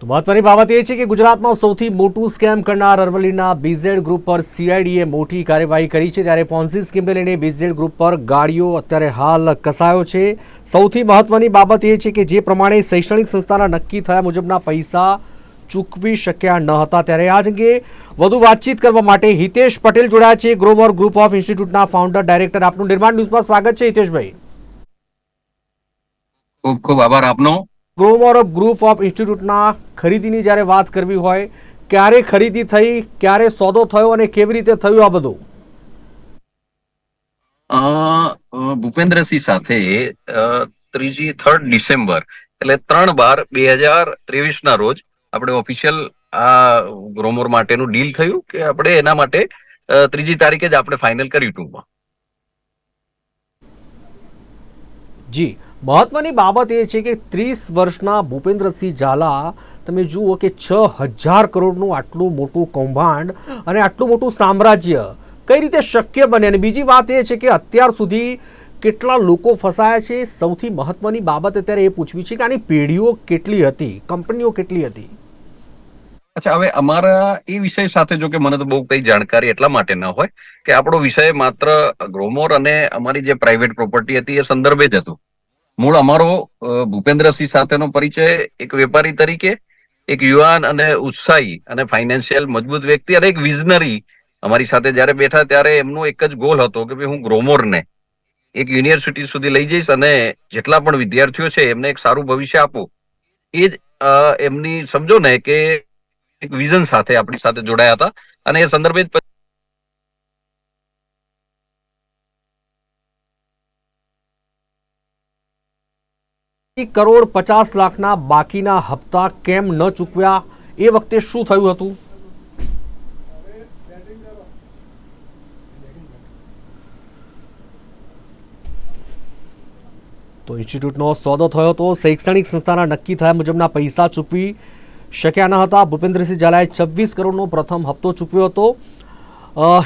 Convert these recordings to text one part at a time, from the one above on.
તો મહત્વની બાબત એ છે કે ગુજરાતમાં સૌથી મોટું સ્કેમ કરનાર અરવલ્લીના બીઝેડ ગ્રુપ પર સીઆઈડીએ મોટી કાર્યવાહી કરી છે. ત્યારે પોન્સી સ્કીમને લઈને બીઝેડ ગ્રુપ પર ગાડીઓ અત્યારે હાલ કસાયો છે. સૌથી મહત્વની બાબત એ છે કે જે પ્રમાણે શૈક્ષણિક સંસ્થાના નક્કી થયા મુજબના પૈસા ચૂકવી શક્યા ન હતા. ત્યારે આ અંગે વધુ વાતચીત કરવા માટે હિતેશ પટેલ જોડાયા છે. ગ્રોવર ગ્રુપ ઓફ ઇન્સ્ટિટ્યૂટના ફાઉન્ડર, ડાયરેક્ટર આપનું નિર્માણ ન્યૂઝમાં સ્વાગત છે હિતેશભાઈ. ખૂબ ખૂબ આભાર આપનો. ગ્રોવર ગ્રુપ ઓફ ઇન્સ્ટિટ્યૂટના ખરીદીની જ્યારે વાત કરવી હોય ક્યારે ખરીદી થઈ ક્યારે સોદો થયો અને કેવી રીતે થયું આ બધું? ભૂપેન્દ્રસિંહ સાથે ત્રીજી થર્ડ ડિસેમ્બર એટલે ત્રણ બાર બે હજાર ત્રેવીસ ના રોજ આપણે ઓફિશિયલ આ ગ્રોમોર માટેનું ડીલ થયું કે આપણે એના માટે ત્રીજી તારીખે જ આપણે ફાઇનલ કર્યું ટૂંકમાં. જી. મહત્વની બાબત એ છે કે ત્રીસ વર્ષના ભૂપેન્દ્રસિંહ ઝાલા, તમે જુઓ કે છ હજાર કરોડનું આટલું મોટું કૌભાંડ અને આટલું મોટું સામ્રાજ્ય કઈ રીતે શક્ય બને? અને બીજી વાત એ છે કે અત્યાર સુધી કેટલા લોકો ફસાયા છે? સૌથી મહત્વની બાબત અત્યારે એ પૂછવી છે કે આની પેઢીઓ કેટલી હતી? કંપનીઓ કેટલી હતી? અચ્છા, હવે અમારા એ વિષય સાથે જો કે મને તો બહુ કઈ જાણકારી એટલા માટે ન હોય કે આપણો વિષય માત્ર ગ્રોમોર અને અમારી જે પ્રાઇવેટ પ્રોપર્ટી હતી એ સંદર્ભે જ હતું. મૂળ અમારો ભૂપેન્દ્રસિંહ સાથેનો પરિચય એક વેપારી તરીકે, એક યુવાન અને ઉત્સાહી અને ફાઇનાન્શિયલ મજબૂત વ્યક્તિ અને એક વિઝનરી અમારી સાથે જ્યારે બેઠા ત્યારે એમનો એક જ ગોલ હતો કે ભાઈ હું ગ્રોમોરને એક યુનિવર્સિટી સુધી લઈ જઈશ અને જેટલા પણ વિદ્યાર્થીઓ છે એમને એક સારું ભવિષ્ય આપું. એ જ એમની સમજો ને કે એક વિઝન સાથે આપણી સાથે જોડાયા હતા અને એ સંદર્ભે કરોડ પચાસ લાખના બાકીના હપ્તા કેમ ન ચૂકવ્યા? એ વખતે શું થયું હતું? તો ઇન્સ્ટિટ્યૂટનો સોદો થયો હતો. શૈક્ષણિક સંસ્થાના નક્કી થયા મુજબના પૈસા ચૂકવી શક્યા ન હતા. ભૂપેન્દ્રસિંહ ઝાલાએ છવ્વીસ કરોડનો પ્રથમ હપ્તો ચૂકવ્યો હતો.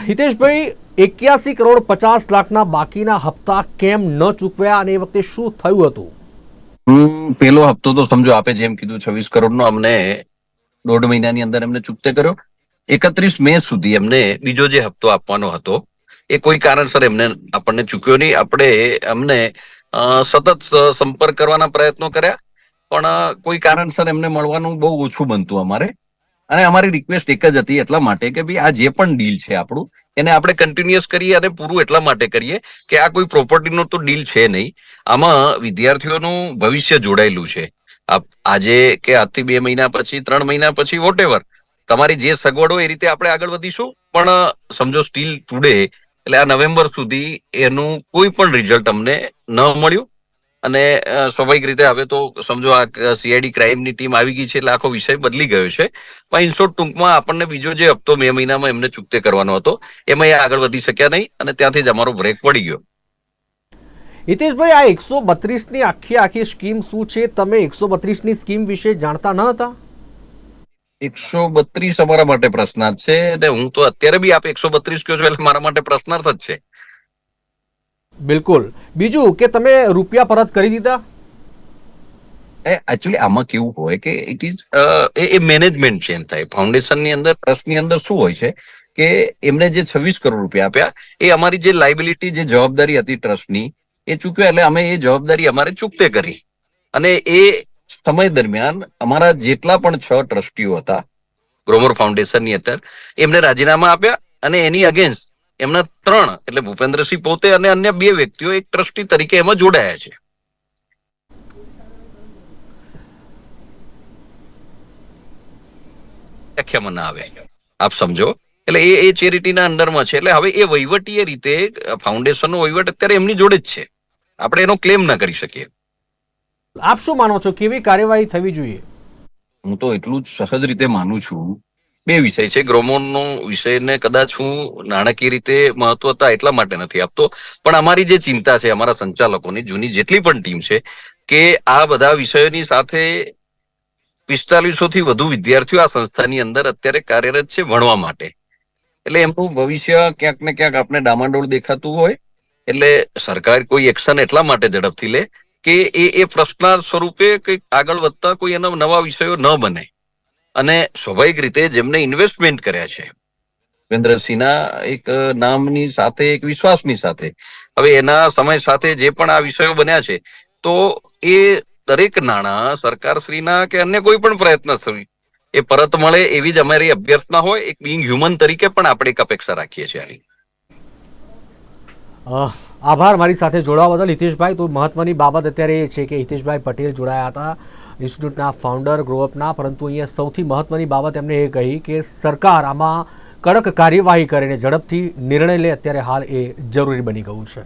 હિતેશભાઈ, એક્યાસી કરોડ પચાસ લાખના બાકીના હપ્તા કેમ ન ચૂકવ્યા અને એ વખતે શું થયું હતું? પેલો હપ્તો તો સમજો આપે જેમ કીધું છવ્વીસ કરોડનો અમને દોઢ મહિનાની અંદર એમને ચૂકતે કર્યો. એકત્રીસ મે સુધી એમને બીજો જે હપ્તો આપવાનો હતો, એ કોઈ કારણસર એમને આપણને ચૂક્યો નહીં. આપણે અમને સતત સંપર્ક કરવાના પ્રયત્નો કર્યા. પણ, કોઈ કારણસર એમને મળવાનું બહુ ઓછું બનતું અમારે. અને અમારી રિક્વેસ્ટ એક જ હતી એટલા માટે કે ભાઈ આ જે પણ ડીલ છે આપણું, એને આપણે કન્ટિન્યુઅસ કરીએ અને પૂરું એટલા માટે કરીએ કે આ કોઈ પ્રોપર્ટીનો તો ડીલ છે નહીં. આમાં વિદ્યાર્થીઓનું ભવિષ્ય જોડાયેલું છે. આજે કે આજથી બે મહિના પછી, ત્રણ મહિના પછી વોટ તમારી જે સગવડ હોય એ રીતે આપણે આગળ વધીશું. પણ સમજો સ્ટીલ ટુડે એટલે આ નવેમ્બર સુધી એનું કોઈ પણ રિઝલ્ટ અમને ન મળ્યું. અને સ્વાભાવિક રીતે હવે તો સમજો આ સીઆઈડી ક્રાઇમની ટીમ આવી ગઈ છે એટલે આખો વિષય બદલી ગયો છે. પણ ઇન શોર્ટ ટૂંકમાં આપણને બીજો જે હપ્તો મે મહિનામાં એમને ચૂકતે કરવાનો હતો એમાં એ આગળ વધી શક્યા નહીં અને ત્યાંથી જ અમારો બ્રેક પડી ગયો. હિતેશભાઈ આ એકસો બત્રીસની આખી આખી સ્કીમ શું છે? તમે એકસો બત્રીસની સ્કીમ વિશે જાણતા ન હતા? એકસો બત્રીસ અમારા માટે પ્રશ્નાર્થ છે અને હું તો અત્યારે બી આપ એકસો બત્રીસ કહો છો એટલે મારા માટે પ્રશ્નાર્થ જ છે. બિલકુલ. બીજું કે તમે રૂપિયા પરત કરી દીધા? એકચ્યુઅલી આમાં કેવું હોય કે it is a management change થાય. ફાઉન્ડેશનની અંદર ટ્રસ્ટની અંદર શું હોય છે કે એમને જે છવ્વીસ કરોડ રૂપિયા આપ્યા, એ અમારી જે લાયબિલિટી જે જવાબદારી હતી ટ્રસ્ટની એ ચૂક્યા એટલે અમે એ જવાબદારી અમારે ચૂકતે કરી. અને એ સમય દરમિયાન અમારા જેટલા પણ છ ટ્રસ્ટીઓ હતા ગ્રોમર ફાઉન્ડેશનની અંદર એમને રાજીનામા આપ્યા અને એની અગેન્સ્ટ એમના ત્રણ એટલે ભૂપેન્દ્રસિંહ પોતે અને અન્ય બે વ્યક્તિઓ એક ટ્રસ્ટી તરીકે એમાં જોડાયા છે. વ્યાખ્યામાં ના આવે. આપ સમજો. એટલે એ એ ચેરિટીના અંડરમાં છે. એટલે હવે એ વહીવટીય રીતે ફાઉન્ડેશનનો વહીવટ અત્યારે એમની જોડે જ છે. આપણે એનો ક્લેમ ના કરી શકીએ. આપ શું માનો છો? કેવી કાર્યવાહી થવી જોઈએ? હું તો એટલું જ સહજ રીતે માનું છું બે વિષય છે. ગ્રોમોનનો વિષયને કદાચ હું નાણાકીય રીતે મહત્વતા એટલા માટે નથી આપતો. પણ અમારી જે ચિંતા છે, અમારા સંચાલકોની, જૂની જેટલી પણ ટીમ છે કે આ બધા વિષયોની સાથે પિસ્તાલીસો થી વધુ વિદ્યાર્થીઓ આ સંસ્થાની અંદર અત્યારે કાર્યરત છે ભણવા માટે. એટલે એમનું ભવિષ્ય ક્યાંક ને ક્યાંક આપણે ડામાડોળ દેખાતું હોય. એટલે સરકાર કોઈ એક્શન એટલા માટે ઝડપથી લે કે એ એ પ્રશ્નાર્થ સ્વરૂપે કંઈક આગળ વધતા કોઈ એના નવા વિષયો ન બને. અને સ્વાભાવિક રીતે જેમને ઇન્વેસ્ટમેન્ટ કર્યા છે. ભૂપેન્દ્રસિંહના એક નામની સાથે, એક વિશ્વાસની સાથે. હવે એના સમય સાથે જે પણ આ વિષયો બન્યા છે, તો એ દરેક નાણાં સરકારશ્રીના કે અન્ય કોઈ પણ પ્રયત્નશ્રી, એ પરત મળે એવી જ અમારી અભ્યર્થના હોય, એક બિંગ હ્યુમન તરીકે પણ આપણે એક અપેક્ષા રાખીએ છીએ આની. આભાર મારી સાથે જોડાવા બદલ. હિતેશભાઈ, તો મહત્વની બાબત અત્યારે એ છે કે હિતેશભાઈ પટેલ જોડાયા હતા. ઇન્સ્ટિટ્યૂટના ફાઉન્ડર ગ્રોઅપના પરંતુ અહીંયા સૌથી મહત્વની બાબત એમણે એ કહી કે સરકાર આમાં કડક કાર્યવાહી કરીને ઝડપથી નિર્ણય લે, અત્યારે હાલ એ જરૂરી બની ગયું છે.